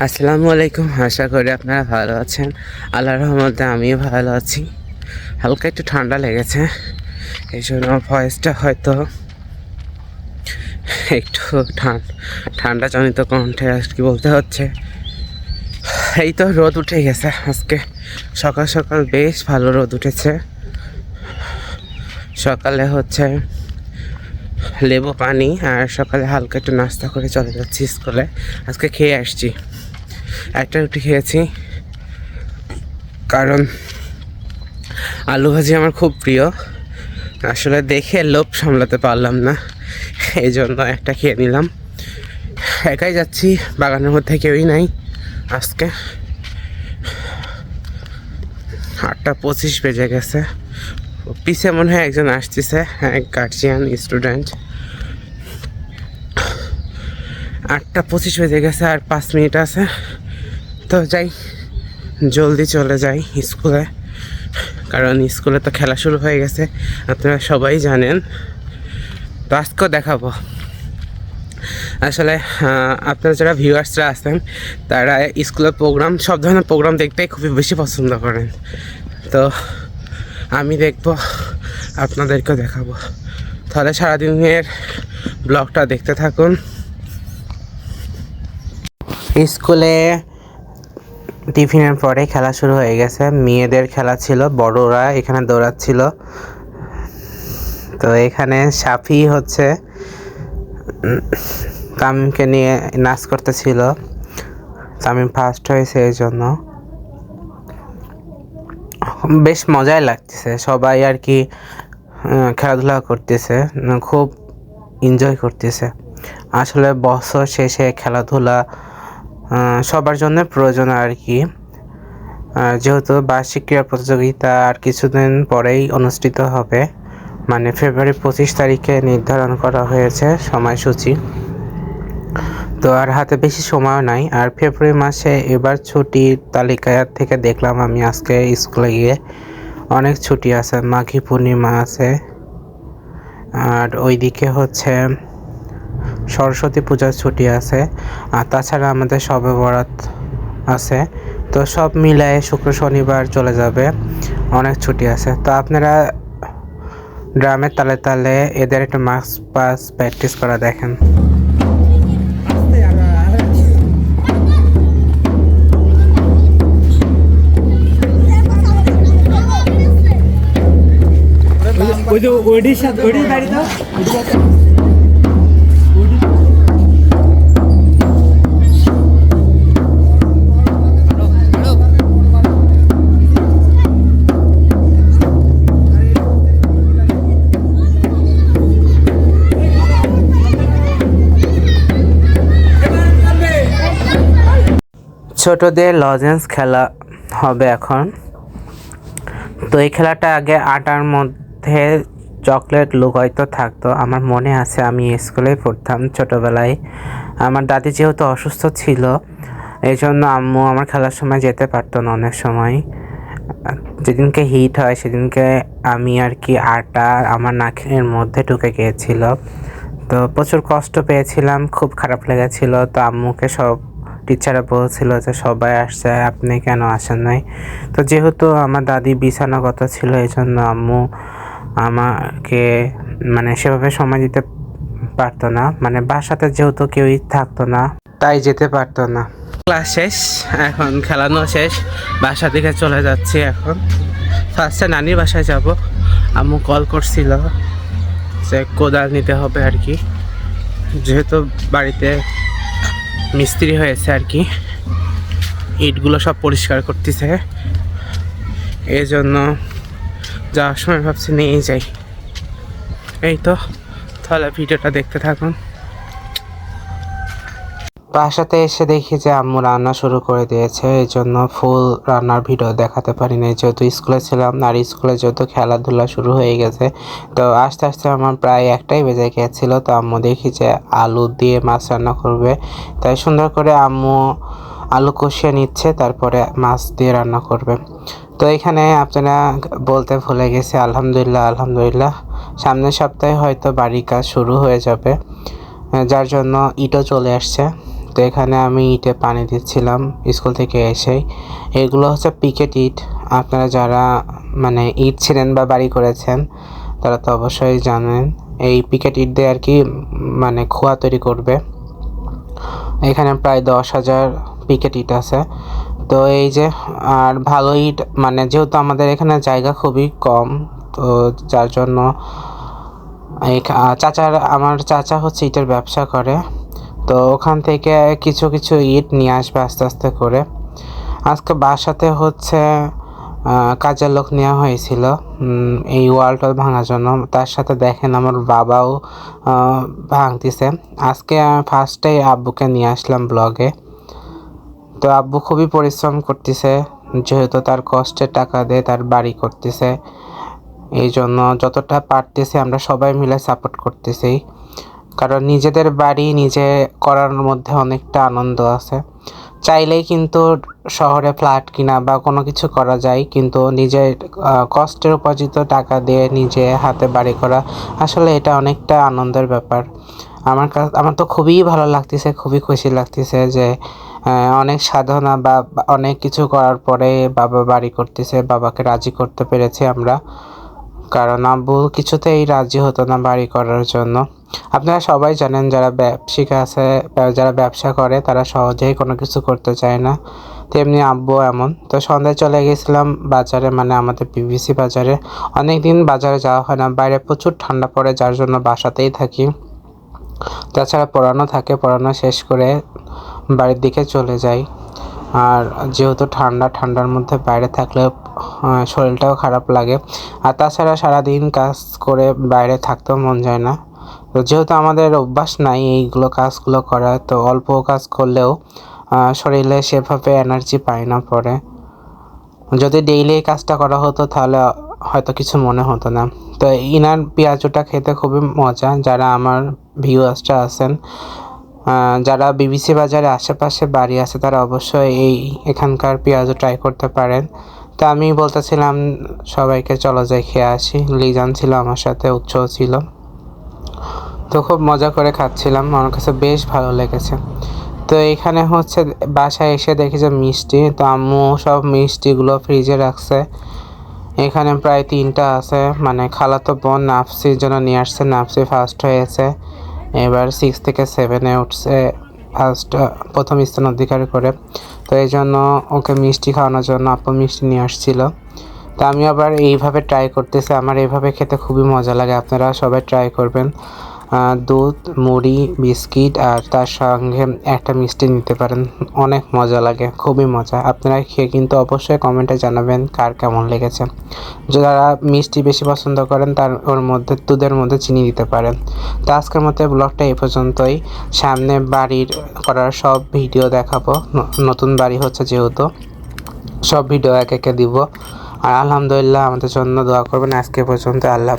আসসালামু আলাইকুম, আশা করি আপনারা ভালো আছেন। আল্লাহর রহমতে আমিও ভালো আছি। হালকা একটু ঠান্ডা লেগেছে, এই জন্য ভয়েসটা হয়তো একটু ঠান- ঠান্ডা জনিত কণ্ঠে আর কি বলতে হচ্ছে। এই তো রোদ উঠে গেছে, আজকে সকাল সকাল বেশ ভালো রোদ উঠেছে। সকালে হচ্ছে লেবু পানি আর সকালে হালকা একটু নাস্তা করে চলে যাচ্ছি স্কুলে। আজকে খেয়ে আসছি। একটা রুটি খেয়েছি। কারণ আলু ভাজি আমার খুব প্রিয়। আসলে দেখে লোভ সামলাতে পারলাম না। এই জন্য একটা খেয়ে নিলাম। একাই যাচ্ছি, বাগানের মধ্যে কেউই নাই। আজকে আটটা পঁচিশ বেজে গেছে। পিছে মনে হয় একজন আসতেছে হ্যাঁ গার্জিয়ান স্টুডেন্ট আটটা পঁচিশ বেজে গেছে আর পাঁচ মিনিট আছে। তো যাই, জলদি চলে যাই স্কুলে। কারণ স্কুলে তো খেলা শুরু হয়ে গেছে, আপনারা সবাই জানেন। তো আজকেও দেখাবো। আসলে আপনারা যারা ভিউয়ার্সরা আছেন, তারা স্কুলের প্রোগ্রাম সব ধরনের প্রোগ্রাম দেখতে খুবই বেশি পছন্দ করেন। তো আমি দেখব, আপনাদেরকেও দেখাবো। তাহলে সারাদিনের ব্লগটা দেখতে থাকুন। স্কুলে টিফিনের পরে খেলা শুরু হয়ে গেছে। মেয়েদের খেলা ছিল, বড়রা এখানে দৌড়াচ্ছিল। তো এখানে সাফি হচ্ছে, তামিমকে নিয়ে নাচ করতেছিল। তামিম ফার্স্ট হয়েছে এই জন্য। বেশ মজাই লাগতেছে, সবাই আর কি খেলাধুলা করতেছে, খুব এনজয় করতেছে। আসলে বছর শেষে খেলাধুলা সবার জন্য প্রয়োজন আর কি। যেহেতু বার্ষিক ক্রীড়া প্রতিযোগিতা আর কিছুদিন পরেই অনুষ্ঠিত হবে মানে ফেব্রুয়ারি পঁচিশ তারিখে নির্ধারণ করা হয়েছে সময়সূচি। তো আর হাতে বেশি সময়ও নাই। আর ফেব্রুয়ারি মাসে এবার ছুটির তালিকা থেকে দেখলাম আমি আজকে স্কুলে গিয়ে অনেক ছুটি আছে। মাঘী পূর্ণিমা আছে। আর ওইদিকে হচ্ছে সরস্বতী পূজার ছুটি আছে, আর তাছাড়া আমাদের সবে বরাত আছে। তো সব মিলায়ে শুক্র শনিবার চলে যাবে, অনেক ছুটি আছে। তো আপনারা ড্রামের তালে তালে এদের একটা মার্কস পাস প্র্যাকটিস করা দেখেন। ওই যে ওইটির সাথে ওইটির বাড়ি তো ছোটদের লজেন্স খেলা হবে এখন। তো এই খেলাটা আগে আটার মধ্যে চকলেট লুকায়িত থাকতো। আমার মনে আছে আমি স্কুলে পড়তাম ছোটোবেলায়। আমার দাদি যেহেতু অসুস্থ ছিল এই জন্য আম্মু আমার খেলার সময় যেতে পারতো না অনেক সময়। যেদিনকে হিট হয় সেদিনকে আমি আর কি আটা আমার নাকের মধ্যে ঢুকে গিয়েছিল। তো প্রচুর কষ্ট পেয়েছিলাম, খুব খারাপ লেগেছিল। তো আম্মুকে সব টিচাররা বলছিল যে সবাই আসছে, আপনি কেন আসেন নাই? তো যেহেতু আমার দাদি বিছানাগত ছিল এই জন্য আম্মু আমাকে মানে সেভাবে সময় দিতে পারতো না। মানে বাসাতে যেহেতু কেউই থাকতো না, তাই যেতে পারতো না। ক্লাস শেষ, এখন খেলানো শেষ, বাসা দিকে চলে যাচ্ছি এখন। ফার্স্টে নানির বাসায় যাব, আম্মু কল করছিল যে কোদাল নিতে হবে আর কি। যেহেতু বাড়িতে মিস্ত্রি হয়েছে আর কি। ইটগুলো সব পরিষ্কার করতেছে। এই জন্য যাওয়ার সময় ভাবছি নিয়ে যাই। এই তো, তাহলে ভিডিওটা দেখতে থাকুন। বাসাতে এসে দেখি যে আম্মু রান্না শুরু করে দিয়েছে, এই জন্য ফুল রান্নার ভিডিও দেখাতে পারি নাই যেহেতু স্কুলে ছিলাম, আর স্কুলে যেহেতু খেলাধুলা শুরু হয়ে গেছে, তো আস্তে আস্তে আমার প্রায় একটাই বেজে গিয়েছিল তো আম্মু দেখি যে আলু দিয়ে মাছ রান্না করবে। তাই সুন্দর করে আম্মু আলু কষিয়ে নিচ্ছে, তারপরে মাছ দিয়ে রান্না করবে। তো এখানে আপনারা বলতে ভুলে গেছি, আলহামদুলিল্লাহ আলহামদুলিল্লাহ। সামনের সপ্তাহে হয়তো বাড়ির কাজ শুরু হয়ে যাবে, যার জন্য ইটও চলে আসছে। এখানে আমি ইটে পানি দিচ্ছিলাম স্কুল থেকে এসেই এগুলো হচ্ছে পিকেট ইট। আপনারা যারা মানে ইট ছিলেন বা বাড়ি করেছেন, তারা তো অবশ্যই জানেন, এই পিকেট ইট দিয়ে আর কি মানে খোয়া তৈরি করবে। এখানে প্রায় দশ হাজার পিকেট ইট আছে। তো এই যে, আর ভালো ইট মানে যেহেতু আমাদের এখানে জায়গা খুবই কম, তো যার জন্য চাচার, আমার চাচা হচ্ছে ইটের ব্যবসা করে। তো ওখান থেকে কিছু কিছু ইট নিয়ে আসবে আস্তে আস্তে করে। আজকে বাসাতে হচ্ছে কাজের লোক নেওয়া হয়েছিল এই ওয়ালটা ভাঙার জন্য। তার সাথে দেখেন আমার বাবাও ভাঙতিছে। আজকে ফার্স্টে আব্বুকে নিয়ে আসলাম ব্লগে। তো আব্বু খুবই পরিশ্রম করতেছে, যেহেতু তার কষ্টের টাকা দিয়ে তার বাড়ি করতেছে। এই জন্য যতটা পারতেছে আমরা সবাই মিলে সাপোর্ট করতেছি। কারণ নিজেদের বাড়ি নিজে করার মধ্যে অনেকটা আনন্দ আছে। চাইলেই কিন্তু শহরে ফ্ল্যাট কিনা বা কোনো কিছু করা যায়, কিন্তু নিজের কষ্টের উপার্জিত টাকা দিয়ে নিজে হাতে বাড়ি করা আসলে এটা অনেকটা আনন্দের ব্যাপার। আমার কাছে আমার তো খুবই ভালো লাগতেছে, খুবই খুশি লাগতেছে যে অনেক সাধনা বা অনেক কিছু করার পরে বাবা বাড়ি করতেছে, বাবাকে রাজি করতে পেরেছি আমরা। কারণ আব্বু কিছুতেই রাজি হতো না বাড়ি করার জন্য। আপনারা সবাই জানেন যারা ব্যবসায়িক আছে যারা ব্যবসা করে, তারা সহজেই কোনো কিছু করতে চায় না। তেমনি আব্বু এমন। তো সন্ধ্যায় চলে গেছিলাম বাজারে মানে আমাদের পিভিসি বাজারে। অনেক দিন বাজারে যাওয়া হয় না। বাইরে প্রচুর ঠান্ডা পড়ে, যার জন্য বাসাতেই থাকি। তাছাড়া পড়ানো থাকে, পড়ানো শেষ করে বাড়ির দিকে চলে যাই। আর যেহেতু ঠান্ডা, ঠান্ডার মধ্যে বাইরে থাকলে শরীরটাও খারাপ লাগে। আর তাছাড়া সারাদিন কাজ করে বাইরে থাকতেও মন যায় না। তো যেহেতু আমাদের অভ্যাস নাই এইগুলো কাজগুলো করা তো অল্প কাজ করলেও শরীরে সেভাবে এনার্জি পায় না পরে। যদি ডেইলি এই কাজটা করা হতো তাহলে হয়তো কিছু মনে হতো না। তো ইনার পেঁয়াজুটা খেতে খুবই মজা, যারা আমার ভিউয়ার্সটা আছেন যারা বিবিসি বাজারে আশেপাশে বাড়ি আছে, তারা অবশ্যই এই এখানকার পেঁয়াজও ট্রাই করতে পারেন। তো আমি বলতেছিলাম, সবাইকে চলো যাই খেয়ে আসি। লিজান ছিল, আমার সাথে উৎসও ছিল। তো খুব মজা করে খাচ্ছিলাম, আমার কাছে বেশ ভালো লেগেছে। তো এখানে হচ্ছে, বাসায় এসে দেখি যে মিষ্টি, তো আম্মু সব মিষ্টিগুলো ফ্রিজে রাখছে। এখানে প্রায় তিনটা আছে মানে খালাতো বোন নাফসির জন্য নিয়ে আসছে, নাফসি ফার্স্ট হয়েছে। এবার সিক্স থেকে সেভেনে উঠছে ফার্স্ট প্রথম স্থান অধিকার করে। তো এই জন্য ওকে মিষ্টি খাওয়ানোর জন্য আপু মিষ্টি নিয়ে আসছিল। তো আমি আবার এইভাবে ট্রাই করতেছি। আমার এইভাবে খেতে খুবই মজা লাগে। আপনারা সবাই ট্রাই করবেন। দুধ, মুড়ি, বিস্কিট আর তার সঙ্গে একটা মিষ্টি নিতে পারেন। অনেক মজা লাগে, খুবই মজা। আপনারা খেয়ে কিন্তু অবশ্যই কমেন্টে জানাবেন কার কেমন লেগেছে। যারা মিষ্টি বেশি পছন্দ করেন, তার ওর মধ্যে দুধের মধ্যে চিনি দিতে পারেন। তো আজকের মতো ব্লগটা এই পর্যন্তই। সামনে বাড়ির করার সব ভিডিও দেখাবো। নতুন বাড়ি হচ্ছে যেহেতু। সব ভিডিও এক একে দিব। আর আলহামদুলিল্লাহ আমাদের জন্য দোয়া করবেন। আজকে পর্যন্ত আল্লাহ।